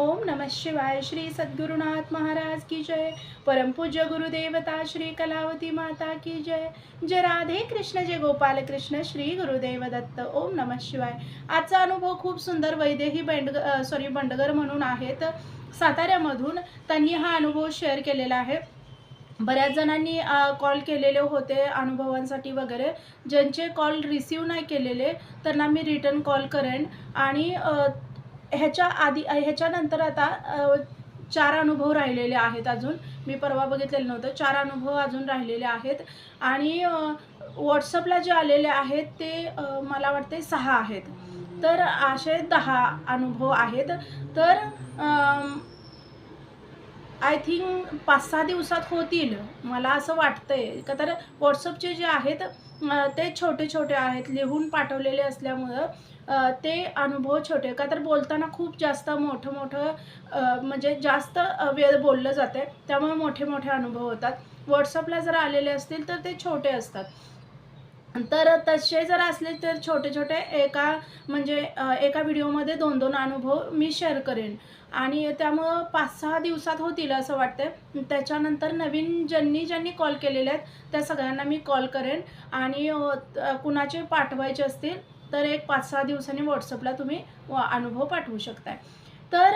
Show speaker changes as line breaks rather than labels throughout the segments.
ओम नमः शिवाय श्री सद्गुरुनाथ महाराज की जय। परमपूज्य गुरुदेवता श्री कलावती माता की जय। जय राधे कृष्ण जय गोपाल कृष्ण श्री गुरुदेव दत्त। ओम नमः शिवाय। आजचा अनुभव खूप सुंदर वैदेही बंड सॉरी बंडगर म्हणून आहेत. साताऱ्यामधून त्यांनी हा अनुभव शेअर केलेला आहे. बऱ्याच जणांनी कॉल केलेले होते अनुभवांसाठी वगैरे. ज्यांचे कॉल रिसीव नाही केलेले त्यांना मी रिटर्न कॉल करेन. आणि ह्याच्या आधी ह्याच्यानंतर आता चार अनुभव राहिलेले आहेत अजून. मी परवा बघितलेलं नव्हतं. चार अनुभव अजून राहिलेले आहेत. आणि व्हॉट्सअपला जे आलेले आहेत ते मला वाटते सहा आहेत. तर असे दहा अनुभव आहेत. तर आय थिंक पाच सहा दिवसात होतील. मला असं वाटतंय. का तर व्हॉट्सअपचे जे आहेत ते छोटे छोटे आहेत लिहून पाठवलेले असल्यामुळं ते अनुभव छोटे. का तर बोलताना खूप जास्त मोठं मोठं म्हणजे जास्त वेळ बोललं जाते त्यामुळे मोठे मोठे अनुभव होतात. व्हॉट्सअपला जर आलेले असतील तर ते छोटे असतात. तर तसे जर असले तर छोटे छोटे एका म्हणजे एका व्हिडिओमध्ये दोन दोन अनुभव मी शेअर करेन. आणि त्यामुळं पाच सहा दिवसात होतील असं वाटतं त्याच्यानंतर नवीन ज्यांनी ज्यांनी कॉल केलेले आहेत त्या सगळ्यांना मी कॉल करेन. आणि कुणाचे पाठवायचे असतील तर एक पाच सहा दिवसांनी व्हॉट्सअपला तुम्ही व- अनुभव पाठवू शकताय. तर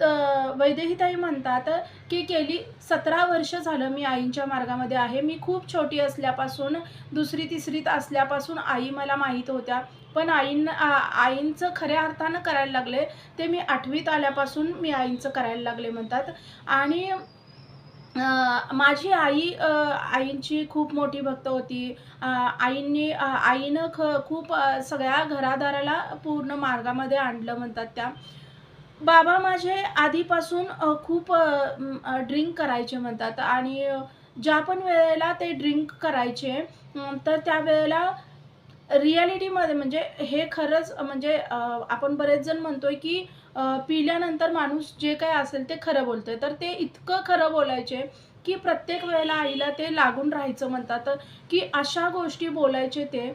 त- वैदेहीताई म्हणतात की गेली सतरा वर्ष झालं मी आईंच्या मार्गामध्ये आहे. मी खूप छोटी असल्यापासून दुसरी तिसरीत असल्यापासून आई मला माहीत होत्या. पण आईन आईंचं खऱ्या अर्थानं करायला लागले. ते मी आठवीत आल्यापासून मी आईंचं करायला लागले म्हणतात. आणि माझी आई आईंची खूप मोठी भक्त होती. आईंनी आईनं ख खूप सगळ्या घरादाराला पूर्ण मार्गामध्ये आणलं म्हणतात त्या. बाबा माझे आधीपासून खूप ड्रिंक करायचे म्हणतात. आणि ज्या पण वेळेला ते ड्रिंक करायचे तर त्यावेळेला रियालिटीमध्ये म्हणजे हे खरंच म्हणजे आपण बरेच जण म्हणतोय की पिल्यानंतर माणूस जे काय असेल ते खरं बोलतोय. तर ते इतकं खरं बोलायचे की प्रत्येक वेळेला आईला ते लागून राहायचं म्हणतात. की अशा गोष्टी बोलायचे ते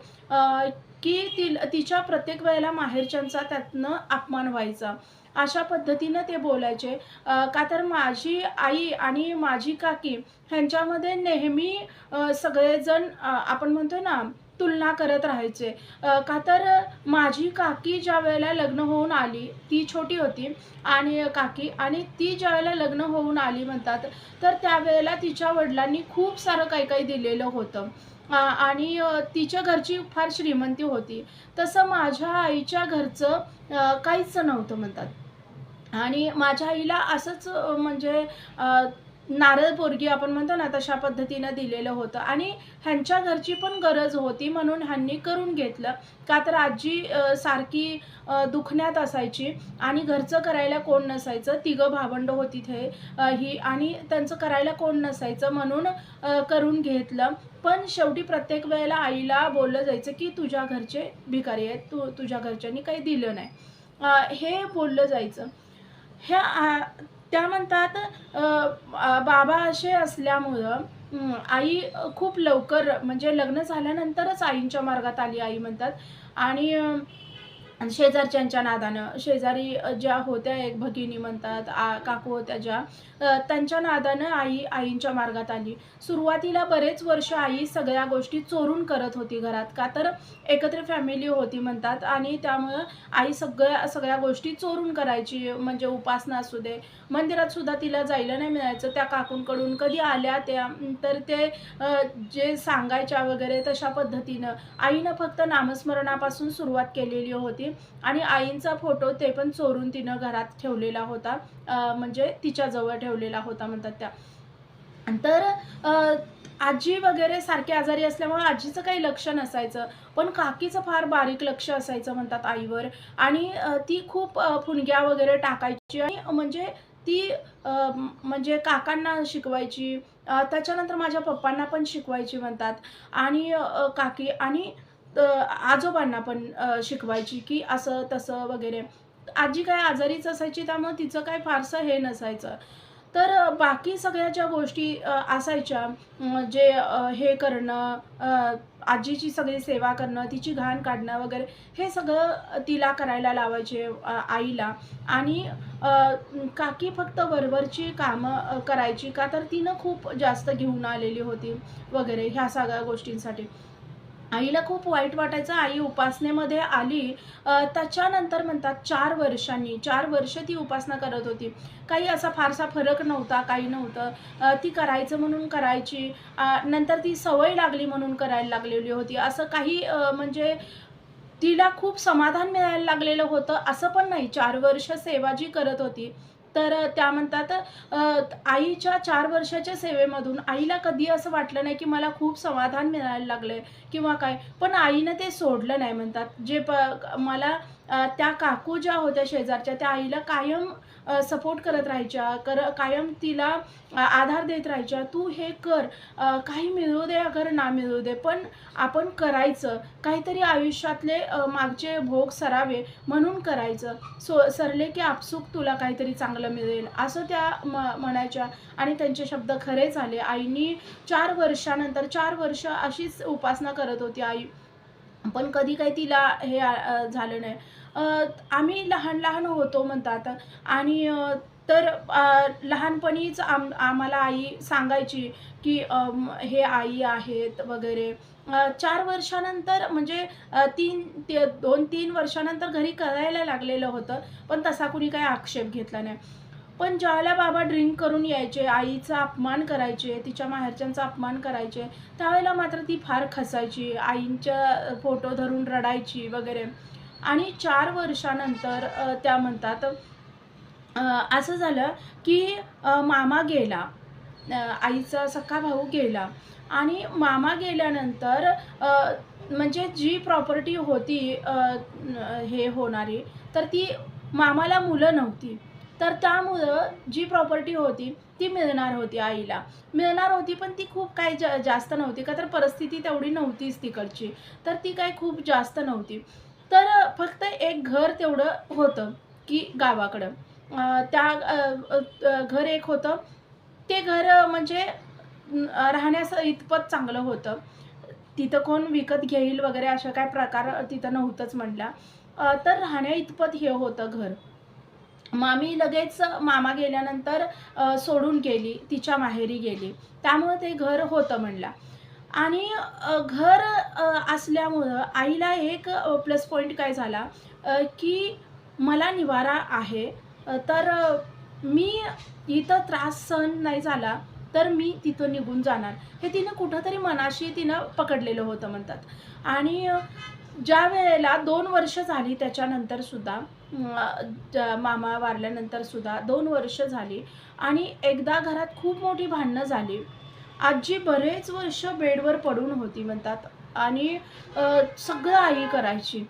की ति तिच्या प्रत्येक वेळेला माहेरच्यांचा त्यातनं अपमान व्हायचा. अशा पद्धतीनं ते बोलायचे. का तर माझी आई आणि माझी काकी ह्यांच्यामध्ये नेहमी सगळेजण आपण म्हणतो ना तुलना करत राहायचे. का तर माझी काकी ज्या वेळेला लग्न होऊन आली ती छोटी होती आणि काकी आणि ती ज्या वेळेला लग्न होऊन आली म्हणतात तर त्यावेळेला तिच्या वडिलांनी खूप सारं काही काही दिलेलं होतं. आणि तिच्या घरची फार श्रीमंती होती. तसं माझ्या आईच्या घरचं काहीच नव्हतं म्हणतात. आणि माझ्या आईला असंच म्हणजे नारळ पोरगी आपण म्हणतो ना तशा पद्धतीनं दिलेलं होतं. आणि ह्यांच्या घरची पण गरज होती म्हणून ह्यांनी करून घेतलं. का तर आजी सारखी दुखण्यात असायची आणि घरचं करायला कोण नसायचं. तिघं भावंड होती ते ही आणि त्यांचं करायला कोण नसायचं म्हणून करून घेतलं. पण शेवटी प्रत्येक वेळेला आईला बोललं जायचं की तुझ्या घरचे भिकारी आहेत. तू तुझ्या घरच्यांनी काही दिलं नाही. हे बोललं जायचं. ह्या त्या म्हणतात बाबा असे असल्यामुळं आई खूप लवकर म्हणजे लग्न झाल्यानंतरच आईंच्या मार्गात आली आई म्हणतात. आणि शेजारच्यांच्या नादानं शेजारी ज्या होत्या एक भगिनी म्हणतात आ काकू होत्या ज्या त्यांच्या नादानं आई आईंच्या मार्गात आली. सुरुवातीला बरेच वर्ष आई सगळ्या गोष्टी चोरून करत होती घरात. का तर एकत्र फॅमिली होती म्हणतात आणि त्यामुळं आई सगळ्या सगळ्या गोष्टी चोरून करायची म्हणजे उपासना असू दे. मंदिरात सुद्धा तिला जायला नाही मिळायचं. त्या काकूंकडून कधी आल्या त्या तर ते जे सांगायच्या वगैरे तशा पद्धतीनं. आईनं फक्त नामस्मरणापासून सुरुवात केलेली होती. आणि आईंचा फोटो ते पण चोरून तिनं घरात ठेवलेला होता. म्हणजे तिच्याजवळ ठेवलेला होता म्हणतात त्या. तर आजी वगैरे सारखे आजारी असल्यामुळे आजीचं काही लक्ष नसायचं. पण काकीचं फार बारीक लक्ष असायचं म्हणतात आईवर. आणि ती खूप फुणग्या वगैरे टाकायची आणि म्हणजे ती म्हणजे काकांना शिकवायची. त्याच्यानंतर माझ्या पप्पांना पण शिकवायची म्हणतात. आणि काकी आणि आजोबांना पण शिकवायची की असं तसं वगैरे. आजी काय आजारीच असायची त्यामुळे तिचं काय फारसं हे नसायचं. तर बाकी सगळ्या ज्या गोष्टी असायच्या जे हे करणं आजीची सगळी सेवा करणं तिची घाण काढणं वगैरे हे सगळं तिला करायला लावायचे आईला. आणि काकी फक्त वरवरची कामं करायची का तर तिनं खूप जास्त घेऊन आलेली होती वगैरे ह्या सगळ्या गोष्टींसाठी. आईला खूप वाईट वाटायचं. आई उपासनेमध्ये आली. त्याच्यानंतर म्हणतात चार वर्षांनी चार वर्ष ती उपासना करत होती. काही असा फारसा फरक नव्हता काही नव्हतं. ती करायचं म्हणून करायची. नंतर ती सवय लागली म्हणून करायला लागलेली होती. असं काही म्हणजे तिला खूप समाधान मिळायला लागलेलं होतं. असं पण नाही. चार वर्ष सेवा जी करत होती तर त्या म्हणतात आईच्या चार वर्षाच्या सेवेमधून आईला कधी असं वाटलं नाही की मला खूप समाधान मिळायला लागलंय किंवा काय पण आईनं ते सोडलं नाही म्हणतात. जे प मला त्या काकू ज्या होत्या शेजारच्या त्या आईला कायम सपोर्ट करत राहायच्या कर कायम तिला आधार देत राहायच्या. तू हे कर काही मिळू दे अगर ना मिळू दे पण आपण करायचं. काहीतरी आयुष्यातले मागचे भोग सरावे म्हणून करायचं. सो सरले की आपसूक तुला काहीतरी चांगलं मिळेल असं त्या म म्हणायच्या. आणि त्यांचे शब्द खरे झाले. आईनी चार वर्षानंतर चार वर्ष अशीच उपासना करत होती आई. पण कधी काही तिला हे झालं नाही. आम्ही लहान लहान होतो म्हणतात. आणि तर लहानपणीच आम आम्हाला आई सांगायची की हे आई आहेत वगैरे. चार वर्षानंतर म्हणजे तीन ते दोन तीन वर्षानंतर घरी करायला लागलेलं होतं. पण तसा कुणी काही आक्षेप घेतला नाही. पण ज्यावेळेला बाबा ड्रिंक करून यायचे आईचा अपमान करायचे तिच्या माहेरच्यांचा अपमान करायचे त्यावेळेला मात्र ती फार खसायची आईंच्या फोटो धरून रडायची वगैरे. आणि चार वर्षानंतर त्या म्हणतात असं झालं की मामा गेला. आईचा सख्खा भाऊ गेला. आणि मामा गेल्यानंतर म्हणजे जी प्रॉपर्टी होती हे होणारी तर ती मामाला मुलं नव्हती. तर त्यामुळं जी प्रॉपर्टी होती ती मिळणार होती आईला. मिळणार होती पण ती खूप काही जा जास्त नव्हती का तर परिस्थिती तेवढी नव्हतीच तिकडची. तर ती काही खूप जास्त नव्हती. तर फक्त एक घर तेवढं होतं की गावाकडं. त्या घर एक होतं. ते घर म्हणजे राहण्यास इतपत चांगलं होतं. तिथं कोण विकत घेईल वगैरे अशा काय प्रकार तिथं नव्हतंच म्हणला. तर राहण्या इतपत हे होतं घर. मामी लगेच मामा गेल्यानंतर सोडून गेली तिच्या माहेरी गेली. त्यामुळं ते घर होतं म्हणला. आणि घर असल्यामुळं आईला एक प्लस पॉईंट काय झाला? की मला निवारा आहे तर मी इथं त्रास सहन नाही झाला तर मी तिथं निघून जाणार. हे तिनं कुठंतरी मनाशी तिनं पकडलेलं होतं म्हणतात. आणि ज्या वेळेला दोन वर्ष झाली त्याच्यानंतर सुद्धा मामा वारल्यानंतर सुद्धा दोन वर्ष झाली आणि एकदा घरात खूप मोठी भांडणं झाली. आजी बरेच वर्ष बेडवर पडून होती म्हणतात आणि सगळं आई करायची.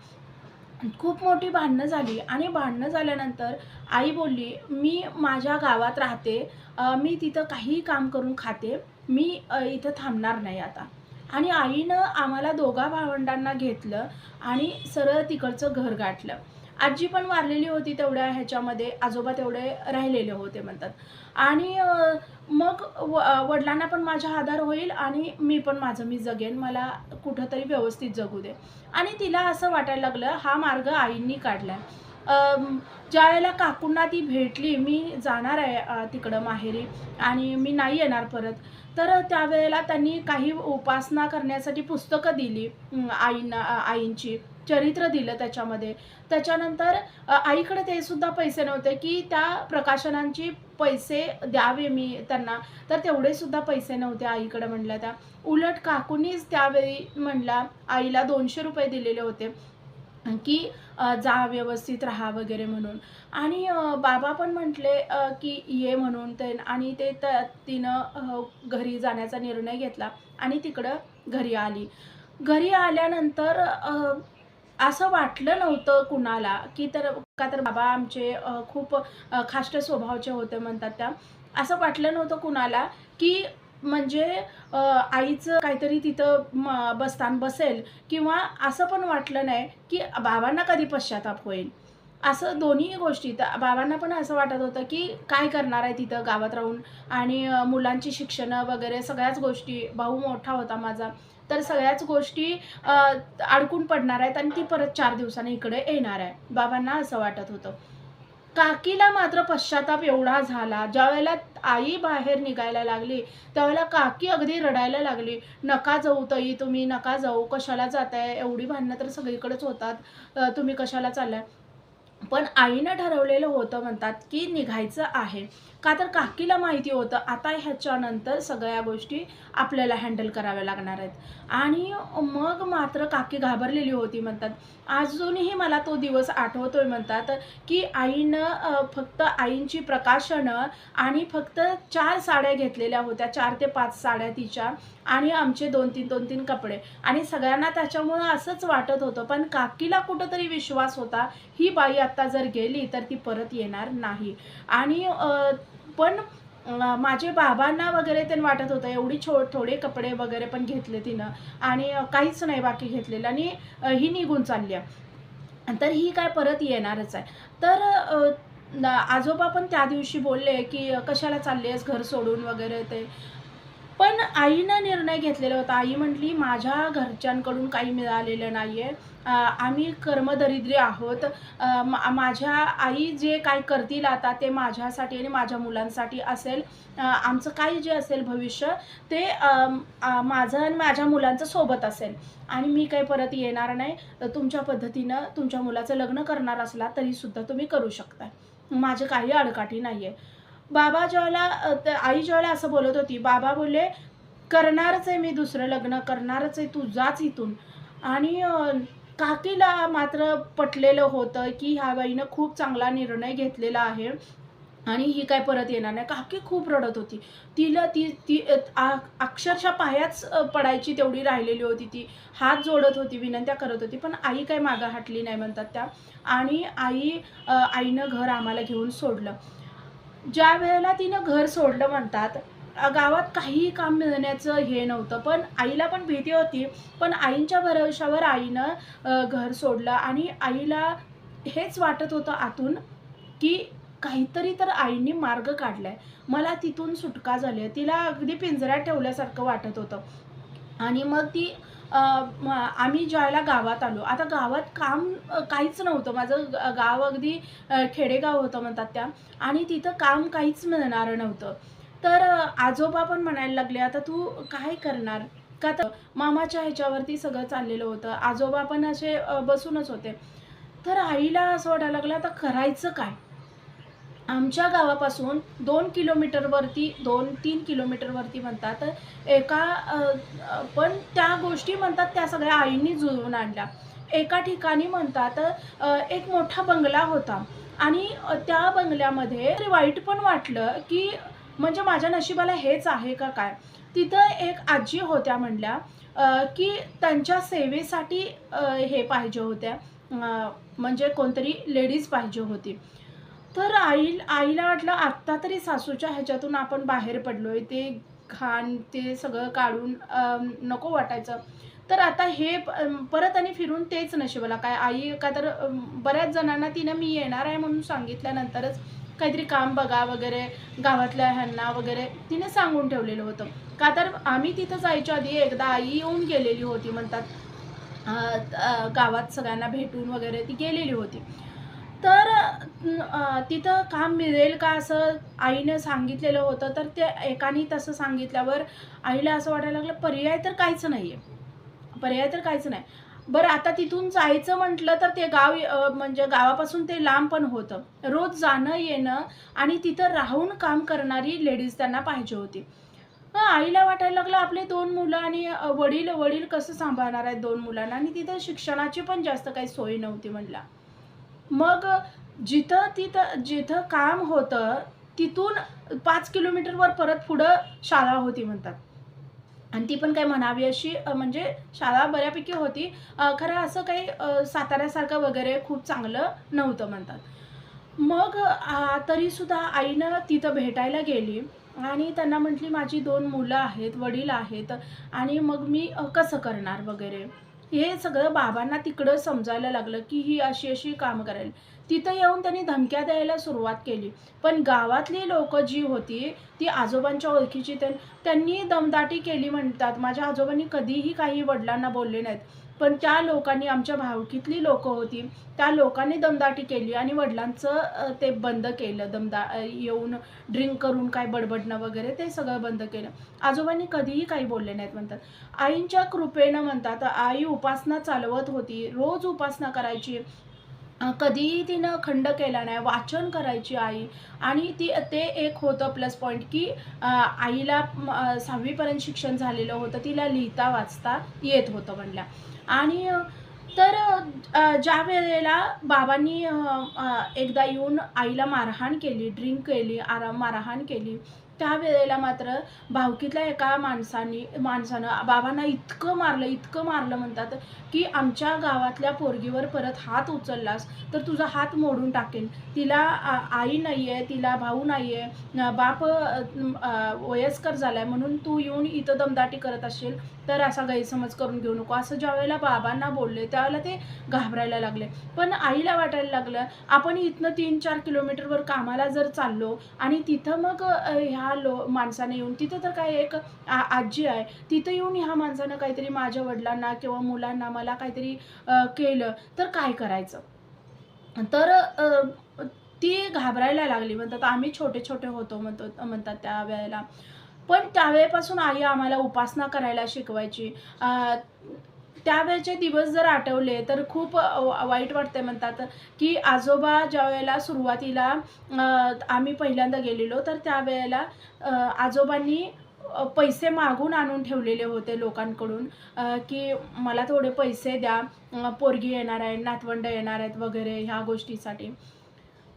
खूप मोठी भांडणं झाली आणि भांडणं झाल्यानंतर आई बोलली मी माझ्या गावात राहते मी तिथं काहीही काम करून खाते मी इथं थांबणार नाही आता. आणि आईनं आम्हाला दोघा भावंडांना घेतलं आणि सरळ तिकडचं घर गाठलं. आजी पण वारलेली होती तेवढ्या ह्याच्यामध्ये आजोबा तेवढे राहिलेले होते म्हणतात. आणि मग व वडिलांना पण माझा आधार होईल आणि मी पण माझं मी जगेन मला कुठंतरी व्यवस्थित जगू दे. आणि तिला असं वाटायला लागलं हा मार्ग आईंनी काढला ज्या ज्यावेळेला काकूंना ती भेटली मी जाणार आहे तिकडं माहेरी आणि मी नाही येणार परत. तर त्यावेळेला त्यांनी काही उपासना करण्यासाठी पुस्तकं दिली आईना आईंना आईंची चरित्र दिलं त्याच्यामध्ये. त्याच्यानंतर आईकडे ते सुद्धा पैसे नव्हते की त्या प्रकाशनांची पैसे द्यावे मी त्यांना. तर तेवढे सुद्धा पैसे नव्हते आईकडे म्हणल्या त्या. उलट काकूनीच त्यावेळी म्हणला आईला दोनशे रुपये दिलेले होते. की जा व्यवस्थित राहा वगैरे म्हणून. आणि बाबा पण म्हटले की ये म्हणून ते आणि ते त तिनं घरी जाण्याचा निर्णय घेतला आणि तिकडं घरी आली. घरी आल्यानंतर असं वाटलं नव्हतं कुणाला की तर का तर बाबा आमचे खूप खाष्ट स्वभावाचे होते म्हणतात त्या. असं वाटलं नव्हतं कुणाला की म्हणजे आईचं काहीतरी तिथं म बसतान बसेल किंवा असं पण वाटलं नाही की बाबांना कधी पश्चाताप होईल. असं दोन्ही गोष्टी. तर बाबांना पण असं वाटत होतं की काय करणार आहे तिथं गावात राहून आणि मुलांची शिक्षणं वगैरे सगळ्याच गोष्टी भाऊ मोठा होता माझा तर सगळ्याच गोष्टी अडकून पडणार आहेत आणि ती परत चार दिवसांनी इकडे येणार आहे. बाबांना असं वाटत होतं. काकीला मात्र पश्चाताप एवढा झाला. ज्यावेळेला आई बाहेर निघायला लागली त्यावेळेला काकी अगदी रडायला लागली. नका जाऊ ताई तुम्ही नका जाऊ. कशाला जाताय? एवढी भांडणं तर सगळीकडेच होतात. तुम्ही कशाला चाललाय? पण आईनं ठरवलेलं होतं म्हणतात की निघायचं आहे. का तर काकीला माहिती होतं आता ह्याच्यानंतर सगळ्या गोष्टी आपल्याला हँडल कराव्या लागणार आहेत. आणि मग मात्र काकी घाबरलेली होती म्हणतात. अजूनही मला तो दिवस आठवतोय म्हणतात की आईनं फक्त आईंची प्रकाशनं आणि फक्त चार साड्या घेतलेल्या होत्या चार ते पाच साड्या तिच्या आणि आमचे दोन तीन दोन तीन कपडे. आणि सगळ्यांना त्याच्यामुळं असंच वाटत होतं पण काकीला कुठंतरी विश्वास होता ही बाई आत्ता जर गेली तर ती परत येणार नाही. आणि पण माझे बाबांना वगैरे ते वाटत होतं एवढी छो थोडे कपडे वगैरे पण घेतले तिनं आणि काहीच नाही बाकी घेतलेलं आणि ही निघून चालली आहे. तर ही काय परत येणारच आहे. तर आजोबा पण त्या दिवशी बोलले की कशाला चालली आहेस घर सोडून वगैरे ते? पण आईनं निर्णय घेतलेला होता. आई म्हटली माझ्या घरच्यांकडून काही मिळालेलं नाही आहे आम्ही कर्मदरिद्री आहोत. मा- माझ्या आई जे काय करतील आता ते माझ्यासाठी आणि माझ्या मुलांसाठी असेल. आमचं काही जे असेल भविष्य ते माझं आणि माझ्या मुलांचं सोबत असेल. आणि मी काही परत येणार नाही. तर तुमच्या पद्धतीनं तुमच्या मुलाचं लग्न करणार असला तरीसुद्धा तुम्ही करू शकता. माझे काही अडकाठी नाही आहे बाबा ज्यावेळेला आई ज्यावेळेला असं बोलत होती बाबा बोलले करणारच आहे मी दुसरं लग्न करणारच आहे तू जाच इथून. आणि काकीला मात्र पटलेलं होतं की ह्या बाईनं खूप चांगला निर्णय घेतलेला आहे आणि ही काय परत येणार नाही. काकी खूप रडत होती. तिला ती ती आ- अक्षरशः पायाच पडायची तेवढी राहिलेली होती. ती हात जोडत होती विनंत्या करत होती पण आई काय मागं हटली नाही म्हणतात त्या. आणि आई आईनं घर आम्हाला घेऊन सोडलं. ज्या वेळेला तिनं घर सोडलं म्हणतात गावात काहीही काम मिळण्याचं हे नव्हतं. पण आईला पण भीती होती. पण आईंच्या भरवशावर आईनं घर सोडलं आणि आईला हेच वाटत होतं आतून की काहीतरी तर आईने मार्ग काढलाय. मला तिथून सुटका झाली आहे. तिला अगदी पिंजऱ्यात ठेवल्यासारखं वाटत होतं. आणि मग ती आम्ही ज्यावेळेला गावात आलो आता गावात काम काहीच नव्हतं. माझं गाव अगदी खेडेगाव होतं म्हणतात त्या. आणि तिथं काम काहीच मिळणार नव्हतं. तर आजोबा पण म्हणायला लागले आता तू काय करणार? का तर मामाच्या ह्याच्यावरती सगळं चाललेलं होतं. आजोबा पण असे बसूनच होते. तर आईला असं वाटायला लागलं आता करायचं काय? आमच्या गावापासून दोन किलोमीटरवरती दोन तीन किलोमीटरवरती म्हणतात एका पण त्या गोष्टी म्हणतात त्या सगळ्या आईंनी जुळवून आणल्या. एका ठिकाणी म्हणतात एक मोठा बंगला होता आणि त्या बंगल्यामध्ये वाईट पण वाटलं की म्हणजे माझ्या नशिबाला हेच आहे का काय? तिथं एक आजी होत्या म्हणल्या की त्यांच्या सेवेसाठी हे पाहिजे होत्या म्हणजे कोणतरी लेडीज पाहिजे होती. तर आई आईला वाटलं आत्ता तरी सासूच्या ह्याच्यातून आपण बाहेर पडलोय. ते घाण ते सगळं काढून नको वाटायचं. तर आता हे परत आणि फिरून तेच नशिबाला. काय आई का तर बऱ्याच जणांना तिनं मी येणार आहे म्हणून सांगितल्यानंतरच काहीतरी काम बघा वगैरे गावातल्या ह्यांना वगैरे तिने सांगून ठेवलेलं होतं. का तर आम्ही तिथं जायच्या आधी एकदा आई येऊन गेलेली होती म्हणतात. गावात सगळ्यांना भेटून वगैरे ती गेलेली होती. तर तिथं काम मिळेल का असं आईनं सांगितलेलं होतं. तर ते एकाने तसं सांगितल्यावर आईला असं वाटायला लागलं पर्याय तर काहीच नाही आहे पर्याय तर काहीच नाही. बरं आता तिथून जायचं म्हटलं तर ते गाव म्हणजे गावापासून ते लांब पण होतं. रोज जाणं येणं आणि तिथं राहून काम करणारी लेडीज त्यांना पाहिजे होती. आईला वाटायला लागलं आपले दोन मुलं आणि वडील वडील कसं सांभाळणार आहेत दोन मुलांना? आणि तिथं शिक्षणाची पण जास्त काही सोय नव्हती म्हणला. मग जिथं तिथं जिथं काम होतं तिथून पाच किलोमीटरवर परत पुढं शाळा होती म्हणतात. आणि ती पण काय म्हणावी अशी म्हणजे शाळा बऱ्यापैकी होती. खरं असं काही साताऱ्यासारखं वगैरे खूप चांगलं नव्हतं म्हणतात. मग तरीसुद्धा आईनं तिथं भेटायला गेली आणि त्यांना म्हटली माझी दोन मुलं आहेत वडील आहेत आणि मग मी कसं करणार वगैरे? हे सगळं बाबांना तिकडं समजायला लागलं की ही अशी अशी काम करायला तिथं येऊन त्यांनी धमक्या द्यायला सुरुवात केली. पण गावातली लोक जी होती ती आजोबांच्या ओळखीची त्यांनी दमदाटी केली म्हणतात. माझ्या आजोबांनी कधीही काही वडिलांना बोलले नाहीत. पण त्या लोकांनी आमच्या भावकीतली लोक होती त्या लोकांनी दमदाटी केली आणि वडिलांचं ते बंद केलं. दमदा येऊन ड्रिंक करून काय बडबडणं वगैरे ते सगळं बंद केलं. आजोबांनी कधीही काही बोलले नाहीत म्हणतात. आईंच्या कृपेनं म्हणतात आई उपासना चालवत होती. रोज उपासना करायची. कधीही तिनं खंड केला नाही. वाचन करायची आई. आणि ती ते एक होतं प्लस पॉईंट की आईला सहावीपर्यंत शिक्षण झालेलं होतं. तिला लिहिता वाचता येत होतं म्हणल्या. आणि तर ज्या वेळेला बाबांनी एकदा येऊन आईला मारहाण केली ड्रिंक केली आरा मारहाण केली त्यावेळेला मात्र भावकीतल्या एका माणसानी माणसानं बाबांना इतकं मारलं इतकं मारलं म्हणतात की आमच्या गावातल्या पोरगीवर परत हात उचललास तर तुझा हात मोडून टाकेन. तिला आ, आई नाही आहे तिला भाऊ नाही आहे बाप वयस्कर झाला आहे म्हणून तू येऊन इथं दमदाटी करत असेल तर असा गैरसमज करून घेऊ नको. असं ज्यावेळेला बाबांना बोलले त्यावेळेला ते घाबरायला लागले. पण आईला वाटायला लागलं आपण इथनं तीन चार किलोमीटरवर कामाला जर चाललो आणि तिथं मग ह्या ह्या लो माणसाने येऊन तिथं तर काय एक आजी आहे तिथं येऊन ह्या माणसानं काहीतरी माझ्या वडिलांना किंवा मुलांना मला काहीतरी केलं तर काय करायचं? तर ती घाबरायला लागली म्हणतात आम्ही छोटे छोटे होतो म्हणतो म्हणतात त्या वेळेला. पण त्यावेळेपासून आई आम्हाला उपासना करायला शिकवायची. त्यावेळेचे दिवस जर आठवले तर खूप वाईट वाटते म्हणतात. की आजोबा ज्या वेळेला सुरुवातीला आम्ही पहिल्यांदा गेलेलो तर त्यावेळेला आजोबांनी पैसे मागून आणून ठेवलेले होते लोकांकडून. की मला थोडे पैसे द्या पोरगी येणार आहे नातवंड येणार आहेत वगैरे ह्या गोष्टीसाठी.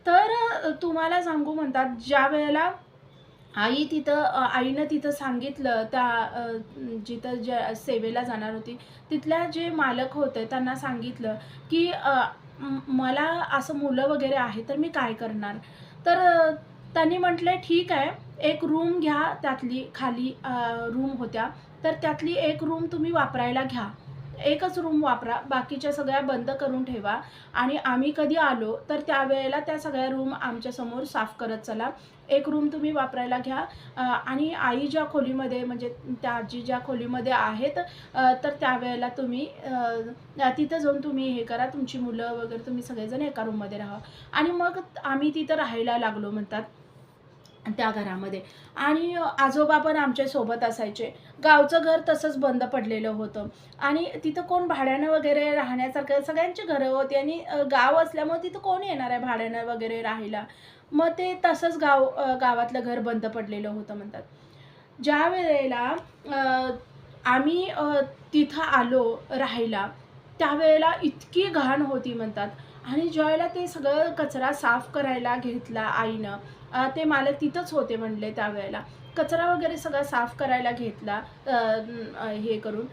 तर तुम्हाला सांगू म्हणतात ज्या वेळेला आई तिथं आईनं तिथं सांगितलं त्या जिथं ज्या सेवेला जाणार होती तिथल्या जे मालक होते त्यांना सांगितलं की मला असं मुलं वगैरे आहे तर मी काय करणार? तर त्यांनी म्हटलं ठीक आहे एक रूम घ्या त्यातली खाली रूम होत्या तर त्यातली एक रूम तुम्ही वापरायला घ्या. एकच रूम वापरा बाकीच्या सगळ्या बंद करून ठेवा. आणि आम्ही कधी आलो तर त्यावेळेला त्या सगळ्या रूम आमच्यासमोर साफ करत चला. एक रूम तुम्ही वापरायला घ्या. आणि आई ज्या खोलीमध्ये म्हणजे त्या आजी ज्या खोलीमध्ये आहेत तर त्यावेळेला तुम्ही तिथं जाऊन तुम्ही हे करा. तुमची मुलं वगैरे तुम्ही सगळेजण एका रूममध्ये राहा. आणि मग आम्ही तिथं राहायला लागलो म्हणतात. त्या घरामध्ये. आणि आजोबा पण आमच्यासोबत असायचे. गावचं घर तसंच बंद पडलेलं होतं. आणि तिथं कोण भाड्यानं वगैरे राहण्यासारखं सगळ्यांची घरं होती आणि गाव असल्यामुळे तिथं कोण येणार आहे भाड्यानं वगैरे राहायला? मग ते तसंच गाव गावातलं घर बंद पडलेलं होतं म्हणतात. ज्या वेळेला आम्ही तिथं आलो राहायला त्यावेळेला इतकी घाण होती म्हणतात. आणि ज्यावेळेला ते सगळं कचरा साफ करायला घेतला आईनं ते मला तिथंच होते म्हणले त्यावेळेला. कचरा वगैरे सगळा साफ करायला घेतला हे करून.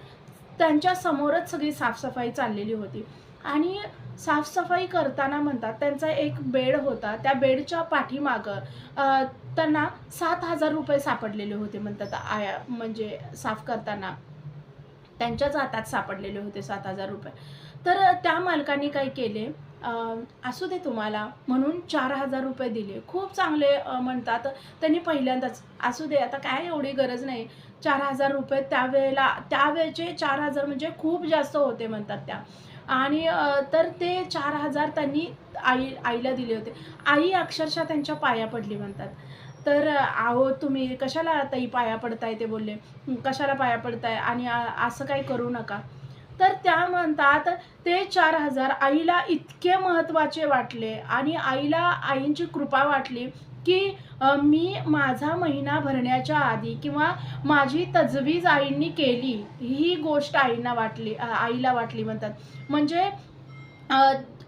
त्यांच्या समोरच सगळी साफसफाई चाललेली होती. आणि साफसफाई करताना म्हणतात त्यांचा एक बेड होता. त्या बेडच्या पाठीमागं त्यांना सात हजार रुपये सापडलेले होते म्हणतात आया म्हणजे साफ करताना. त्यांच्याच हातात सापडलेले होते सात हजार रुपये. तर त्या मालकाने काय केले असू दे तुम्हाला. म्हणून चार हजार रुपये दिले. खूप चांगले म्हणतात. त्यांनी पहिल्यांदाच असू दे आता काय एवढी गरज नाही. चार हजार रुपये त्यावेळेला त्यावेळेचे चार हजार म्हणजे खूप जास्त होते म्हणतात त्या. आणि तर ते चार हजार त्यांनी आई आईला दिले होते. आई अक्षरशः त्यांच्या पाया पडली म्हणतात. तर आहो तुम्ही कशाला ताई पाया पडताय ते बोलले. कशाला पाया पडताय? आणि असं काही करू नका. तर त्या म्हणतात ते चार हजार आईला इतके महत्त्वाचे वाटले आणि आईला आईंची कृपा वाटली की मी माझा महिना भरण्याच्या आधी किंवा माझी तजवीज आईंनी केली. ही गोष्ट आईंना वाटली आईला वाटली म्हणतात. म्हणजे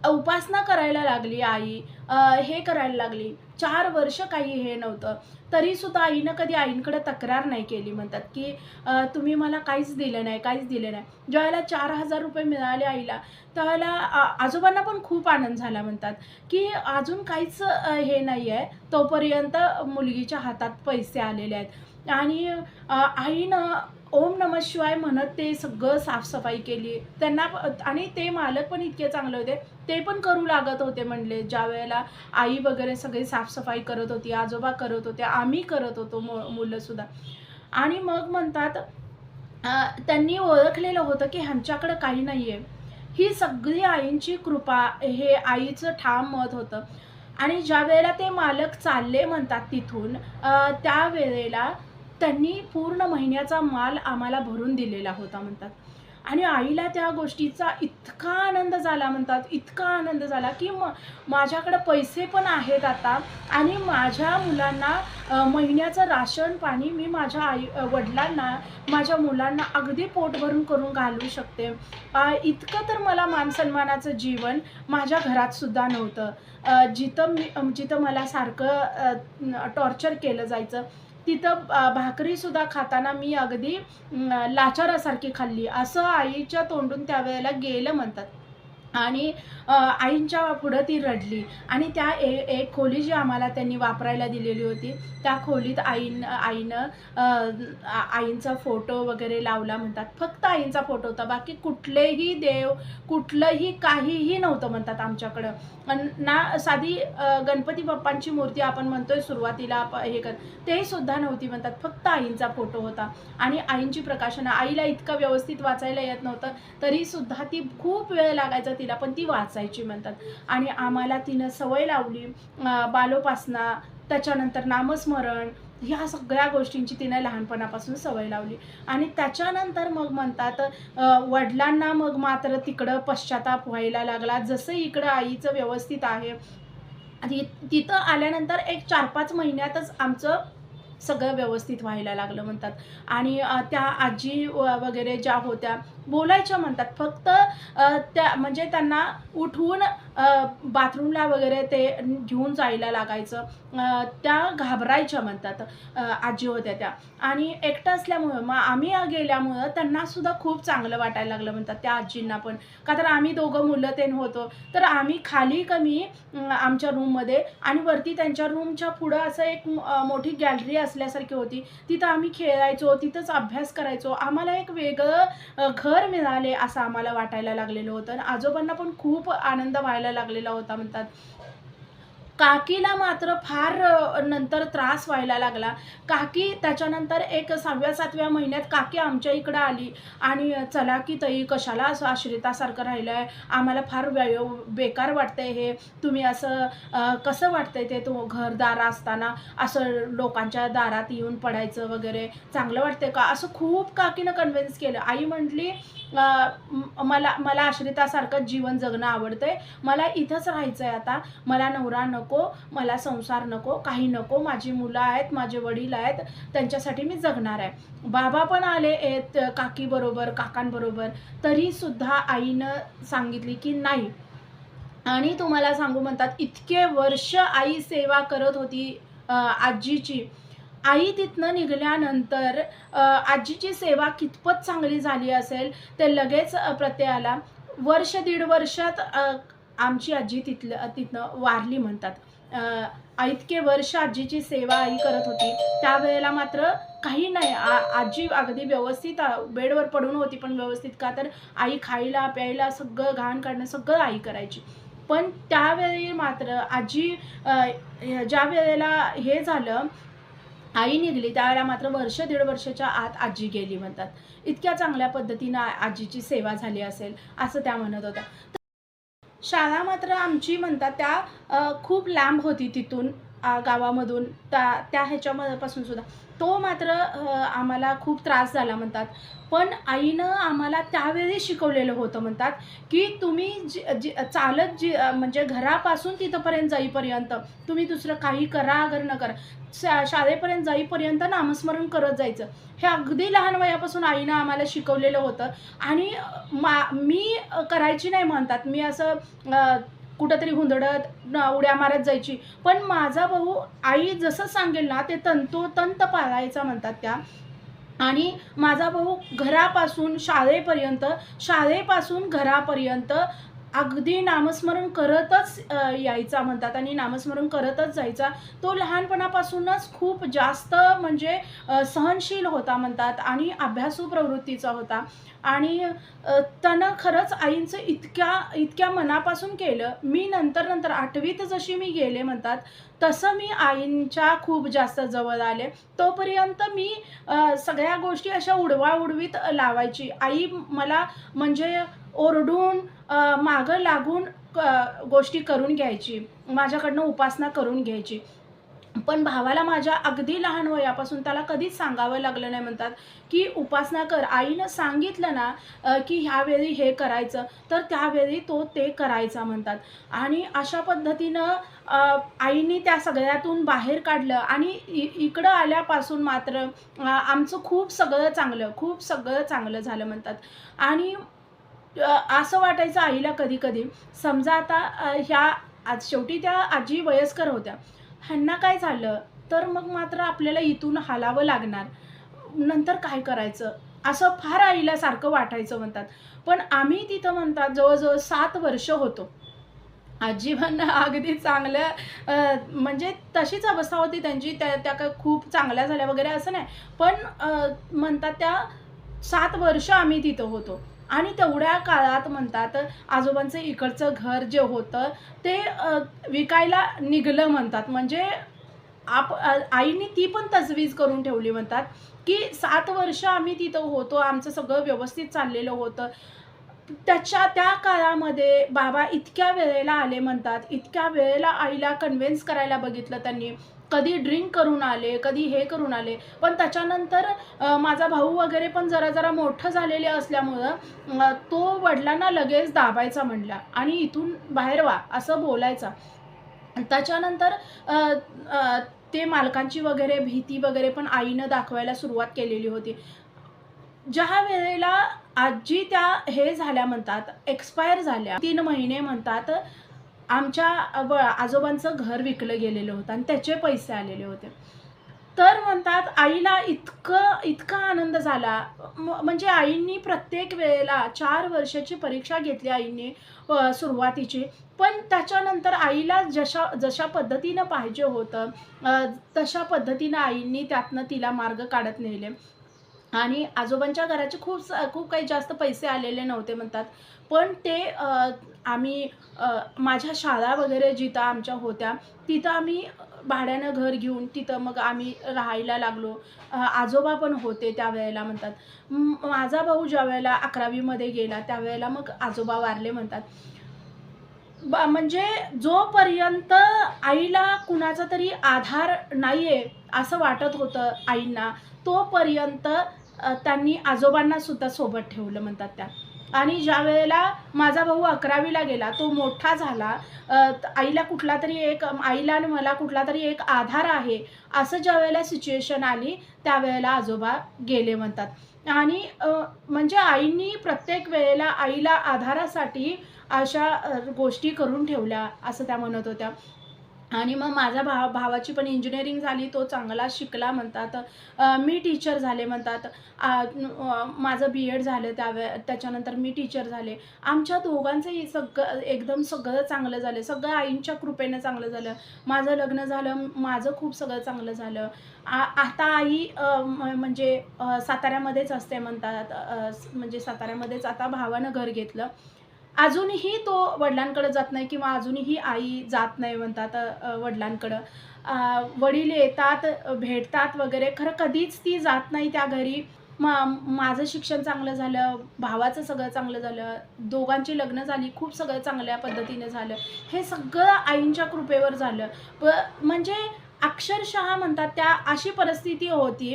उपासना करायला लागली आई आ, हे करायला लागली. चार वर्ष काही हे नव्हतं. तरीसुद्धा आईनं कधी आईंकडे तक्रार नाही केली. म्हणतात की तुम्ही मला काहीच दिलं नाही काहीच दिलं नाही. ज्यावेळेला चार हजार रुपये मिळाले आईला त्यावेळेला आजोबांना पण खूप आनंद झाला म्हणतात की अजून काहीच हे नाही आहे तोपर्यंत मुलगीच्या हातात पैसे आलेले आहेत. आणि आईनं ओम नम शिवाय म्हणत ते सगळं साफसफाई केली. त्यांना आणि ते मालक पण इतके चांगले होते. ते पण करू लागत होते म्हणले. ज्या वेळेला आई वगैरे सगळी साफसफाई करत होती आजोबा करत होते आम्ही करत होतो मु मुलंसुद्धा आणि मग म्हणतात त्यांनी ओळखलेलं होतं की ह्यांच्याकडं काही नाही आहे ही सगळी आईंची कृपा हे आईचं ठाम मत होतं. आणि ज्या वेळेला ते मालक चालले म्हणतात तिथून त्यावेळेला त्यांनी पूर्ण महिन्याचा माल आम्हाला भरून दिलेला होता म्हणतात. आणि आईला त्या गोष्टीचा इतका आनंद झाला म्हणतात इतका आनंद झाला की म माझ्याकडं पैसे पण आहेत आता आणि माझ्या मुलांना महिन्याचं राशन पाणी मी माझ्या आई वडिलांना माझ्या मुलांना अगदी पोट भरून करून घालू शकते. इतकं तर मला मानसन्मानाचं जीवन माझ्या घरातसुद्धा नव्हतं. जिथं मी जिथं मला सारखं टॉर्चर केलं जायचं. तिथं भाकरीसुद्धा खाताना मी अगदी लाचारासारखी खाल्ली. असं आईच्या तोंडून त्यावेळेला गेलं म्हणतात. आणि आईंच्या पुढं ती रडली. आणि त्या ए एक खोली जी आम्हाला त्यांनी वापरायला दिलेली होती त्या खोलीत आईन आईनं आईंचा फोटो वगैरे लावला म्हणतात. फक्त आईंचा फोटो होता. बाकी कुठलेही देव कुठलंही काहीही नव्हतं म्हणतात आमच्याकडं. ना साधी गणपती बाप्पांची मूर्ती आपण म्हणतोय सुरुवातीला हे कर ते सुद्धा नव्हती म्हणतात. फक्त आईंचा फोटो होता. आणि आईंची प्रकाशनं आईला इतकं व्यवस्थित वाचायला येत नव्हतं तरीसुद्धा ती खूप वेळ लागायचा. तिला पण ती वाचायची म्हणतात. आणि आम्हाला तिनं सवय लावली बालोपासना त्याच्यानंतर नामस्मरण ह्या सगळ्या गोष्टींची तिने लहानपणापासून सवय लावली. आणि त्याच्यानंतर मग म्हणतात वडिलांना मग मात्र तिकडं पश्चाताप व्हायला लागला. जसं इकडं आईचं व्यवस्थित आहे आणि तिथं आल्यानंतर एक चार पाच महिन्यातच आमचं सगळं व्यवस्थित व्हायला लागलं म्हणतात. आणि त्या आजी वगैरे ज्या होत्या बोलायच्या म्हणतात. फक्त त्या म्हणजे त्यांना उठवून बाथरूमला वगैरे ते घेऊन जायला लागायचं. त्या घाबरायच्या म्हणतात आजी होत्या त्या. आणि एकटं असल्यामुळं मग आम्ही गेल्यामुळं त्यांनासुद्धा खूप चांगलं वाटायला लागलं म्हणतात त्या आजींना पण. का तर आम्ही दोघं मुलं ते होतो. तर आम्ही खाली कमी आमच्या रूममध्ये आणि वरती त्यांच्या रूमच्या पुढं असं एक मोठी गॅलरी असल्यासारखी होती. तिथं आम्ही खेळायचो तिथंच अभ्यास करायचो. आम्हाला एक वेगळं घर वर मिळाले असं आम्हाला वाटायला लागलेलं होतं. आणि आजोबांना पण खूप आनंद व्हायला लागलेला होता म्हणतात. काकीला मात्र फार नंतर त्रास व्हायला लागला. काकी त्याच्यानंतर एक सहाव्या सातव्या महिन्यात काकी आमच्या इकडं आली आणि चला की ताई कशाला असं आश्रितासारखं राहिलं आहे आम्हाला फार व्य बेकार वाटतंय हे. तुम्ही असं कसं वाटतंय ते तो घरदार असताना? असं लोकांच्या दारात येऊन पडायचं वगैरे चांगलं वाटतंय का? असं खूप काकीनं कन्व्हिन्स केलं. आई म्हटली मला मला आश्रितासारखं जीवन जगणं आवडतंय. मला इथंच राहायचं आहे आता. मला नवरा नको नको मला संसार नको काही नको माझी मुलं आहेत माझे वडील आहेत त्यांच्यासाठी मी जगणार आहे. बाबा पण आले आहेत काकीबरोबर काकांबरोबर तरीसुद्धा आईनं सांगितली की नाही. आणि तुम्हाला सांगू म्हणतात इतके वर्ष आई सेवा करत होती आजीची. आई तिथनं निघाल्यानंतर आजीची सेवा कितपत चांगली झाली असेल ते लगेच प्रत्ययाला. वर्ष दीड वर्षात आमची आजी तिथलं तिथनं वारली म्हणतात. इतके वर्ष आजीची सेवा आई करत होती. त्यावेळेला मात्र काही नाही. आ आजी अगदी व्यवस्थित बेडवर पडून होती पण व्यवस्थित का तर आई खायला प्यायला सगळं घाण काढणं सगळं आई करायची. पण त्यावेळी मात्र आजी ज्या वेळेला हे झालं आई निघली त्यावेळेला मात्र वर्ष दीड वर्षाच्या आत आजी गेली म्हणतात. इतक्या चांगल्या पद्धतीनं आजीची सेवा झाली असेल असं त्या म्हणत होत्या. शाळा मात्र आमची म्हणतात त्या खूप लांब होती तिथून गावामधून. त्या त्या ह्याच्यापासून सुद्धा. तो मात्र आम्हाला खूप त्रास झाला म्हणतात. पण आईनं आम्हाला त्यावेळी शिकवलेलं होतं म्हणतात की तुम्ही जी जी चालत जी म्हणजे घरापासून तिथंपर्यंत जाईपर्यंत तुम्ही दुसरं काही करा अगर न करा. शा शाळेपर्यंत जाईपर्यंत नामस्मरण करत जायचं. हे अगदी लहान वयापासून आईनं आम्हाला शिकवलेलं होतं. आणि मा मी करायची नाही म्हणतात. मी असं कुठंतरी हुंदडत उड्या मारत जायची. पण माझा भाऊ आई जसं सांगेल ना ते तंतोतंत पाळायचा म्हणतात त्या. आणि माझा भाऊ घरापासून शाळेपर्यंत शाळेपासून घरापर्यंत अगदी नामस्मरण करतच यायचा म्हणतात आणि नामस्मरण करतच जायचा. तो लहानपणापासूनच खूप जास्त म्हणजे सहनशील होता म्हणतात आणि अभ्यासू प्रवृत्तीचा होता. आणि त्यानं खरंच आईंचं इतक्या इतक्या मनापासून केलं. मी नंतर नंतर आठवीत जशी मी गेले म्हणतात तसं मी आईंच्या खूप जास्त जवळ आले. तोपर्यंत मी सगळ्या गोष्टी अशा उडवा उडवीत लावायची. आई मला म्हणजे ओरडून मागं लागून क गोष्टी करून घ्यायची. माझ्याकडनं उपासना करून घ्यायची. पण भावाला माझ्या अगदी लहान वयापासून त्याला कधीच सांगावं लागलं नाही. म्हणतात की उपासना कर. आईनं सांगितलं ना की ह्यावेळी हे करायचं तर त्यावेळी तो ते करायचा म्हणतात. आणि अशा पद्धतीनं आईने त्या सगळ्यातून बाहेर काढलं आणि इ इकडं आल्यापासून मात्र आमचं खूप सगळं चांगलं खूप सगळं चांगलं झालं म्हणतात. आणि असं वाटायचं आईला कधी कधी समजा आता ह्या आज शेवटी त्या आजी वयस्कर होत्या. ह्यांना काय झालं? तर मग मात्र आपल्याला इथून हालावं लागणार. नंतर काय करायचं? असं फार आईला सारखं वाटायचं म्हणतात. पण आम्ही तिथं म्हणतात जवळजवळ सात वर्ष होतो. आजीबांना अगदी चांगल्या म्हणजे तशीच अवस्था होती त्यांची. त्या त्या काय खूप चांगल्या झाल्या वगैरे असं नाही. पण म्हणतात त्या सात वर्ष आम्ही तिथं होतो. आणि तेवढ्या काळात म्हणतात आजोबांचं इकडचं घर जे होतं ते विकायला निघलं म्हणतात. म्हणजे आप आईनी आईने ती पण तजवीज करून ठेवली म्हणतात की सात वर्ष आम्ही तिथं होतो आमचं सगळं व्यवस्थित चाललेलं होतं. त्याच्या त्या काळामध्ये बाबा इतक्या वेळेला आले म्हणतात इतक्या वेळेला आईला कन्व्हिन्स करायला बघितलं त्यांनी. कधी ड्रिंक करून आले कधी हे करून आले. पण त्याच्यानंतर माझा भाऊ वगैरे पण जरा जरा मोठं झालेले असल्यामुळं तो वडिलांना लगेच दाबायचा म्हणला. आणि इथून बाहेर व्हा असं बोलायचा. त्याच्यानंतर ते मालकांची वगैरे भीती वगैरे पण आईनं दाखवायला सुरुवात केलेली होती. ज्या वेळेला आजी त्या हे झाल्या म्हणतात एक्सपायर झाल्या तीन महिने म्हणतात आमच्या व आजोबांचं घर विकलं गेलेलं होतं आणि त्याचे पैसे आलेले होते. तर म्हणतात आईला इतकं इतका आनंद झाला. म- म्हणजे आईंनी प्रत्येक वेळेला चार वर्षाची परीक्षा घेतली आईने सुरुवातीची. पण त्याच्यानंतर आईला जशा जशा पद्धतीनं पाहिजे होतं तशा पद्धतीनं आईंनी त्यातनं तिला मार्ग काढत नेले. आणि आजोबांच्या घराचे खूप स- खूप काही जास्त पैसे आलेले नव्हते म्हणतात. पण ते आम्ही माझ्या शाळा वगैरे जिथं आमच्या होत्या तिथं आम्ही भाड्यानं घर घेऊन तिथं मग आम्ही राहायला लागलो. आजोबा पण होते त्यावेळेला म्हणतात. माझा भाऊ ज्या वेळेला अकरावीमध्ये गेला त्यावेळेला मग आजोबा वारले म्हणतात. ब- म्हणजे जोपर्यंत आईला कुणाचा तरी आधार नाहीये असं वाटत होतं आईंना तोपर्यंत त्यांनी आजोबांनासुद्धा सोबत ठेवलं म्हणतात त्या. आणि ज्या वेळेला माझा भाऊ अकरावीला गेला तो मोठा झाला आईला कुठला तरी एक आईला आणि मला कुठला तरी एक आधार आहे असं ज्या वेळेला सिच्युएशन आली त्यावेळेला आजोबा गेले म्हणतात. आणि म्हणजे आईंनी प्रत्येक वेळेला आईला आधारासाठी अशा गोष्टी करून ठेवल्या असं त्या म्हणत होत्या. आणि मग माझ्या भावा भावाची पण इंजिनिअरिंग झाली तो चांगला शिकला म्हणतात. मी टीचर झाले म्हणतात. माझं बी एड झालं त्यावे त्याच्यानंतर मी टीचर झाले. आमच्या दोघांचंही सगळं एकदम सगळं चांगलं झालं. सगळं आईंच्या कृपेनं चांगलं झालं. माझं लग्न झालं माझं खूप सगळं चांगलं झालं. आ आता आई म्हणजे साताऱ्यामध्येच असते म्हणतात. म्हणजे साताऱ्यामध्येच आता भावानं घर घेतलं. अजूनही तो वडिलांकडे जात नाही किंवा अजूनही आई जात नाही म्हणतात वडिलांकडं. वडील येतात भेटतात वगैरे. खरं कधीच ती जात नाही त्या घरी. मा माझं शिक्षण चांगलं झालं भावाचं सगळं चांगलं झालं दोघांची लग्न झाली खूप सगळं चांगल्या पद्धतीनं झालं. हे सगळं आईंच्या कृपेवर झालं. प म्हणजे अक्षरशः म्हणतात त्या अशी परिस्थिती होती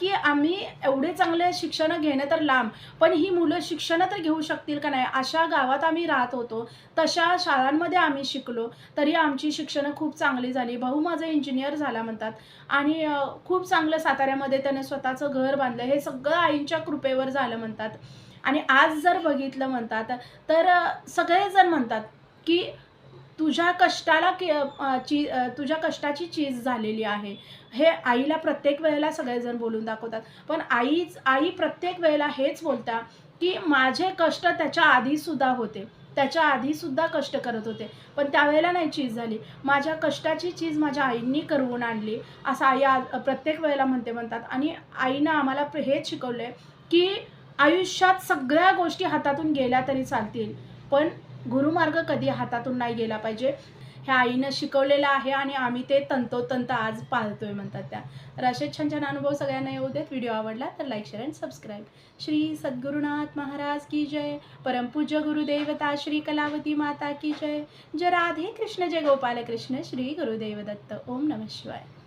की आम्ही एवढे चांगले शिक्षण घेणं तर लांब पण ही मुलं शिक्षण तर घेऊ शकतील का नाही? अशा गावात आम्ही राहत होतो. तशा शाळांमध्ये आम्ही शिकलो तरी आमची शिक्षणं खूप चांगली झाली. भाऊ माझा इंजिनियर झाला म्हणतात. आणि खूप चांगलं साताऱ्यामध्ये त्याने स्वतःचं घर बांधलं. हे सगळं आईंच्या कृपेवर झालं म्हणतात. आणि आज जर बघितलं म्हणतात तर सगळेजण म्हणतात की तुझ्या कष्टाला की ची तुझ्या कष्टाची चीज झालेली आहे. हे आईला प्रत्येक वेळेला सगळेजण बोलून दाखवतात. पण आईच आई प्रत्येक वेळेला हेच बोलता की माझे कष्ट त्याच्या आधीसुद्धा होते. त्याच्या आधीसुद्धा कष्ट करत होते. पण त्यावेळेला नाही चीज झाली. माझ्या कष्टाची चीज माझ्या आईंनी करवून आणली असं आई आ- प्रत्येक वेळेला म्हणते म्हणतात. आणि आईनं आम्हाला हेच शिकवलं आहे की आयुष्यात सगळ्या गोष्टी हातातून गेल्या तरी चालतील. पण गुरुमार्ग कधी हातातून नाही गेला पाहिजे. ह्या आईनं शिकवलेलं आहे आणि आम्ही ते तंतोतंत आज पाळतोय म्हणतात त्या. तर असे छान छान अनुभव सगळ्यांना येऊ देत. व्हिडिओ आवडला तर like share and subscribe. Shri Sadgurunath Maharaj की जय. परमपूज्य गुरुदेवता श्री कलावती माता की जय. जय राधे कृष्ण जय गोपाल कृष्ण श्री गुरुदेव दत्त. ओम नमः शिवाय.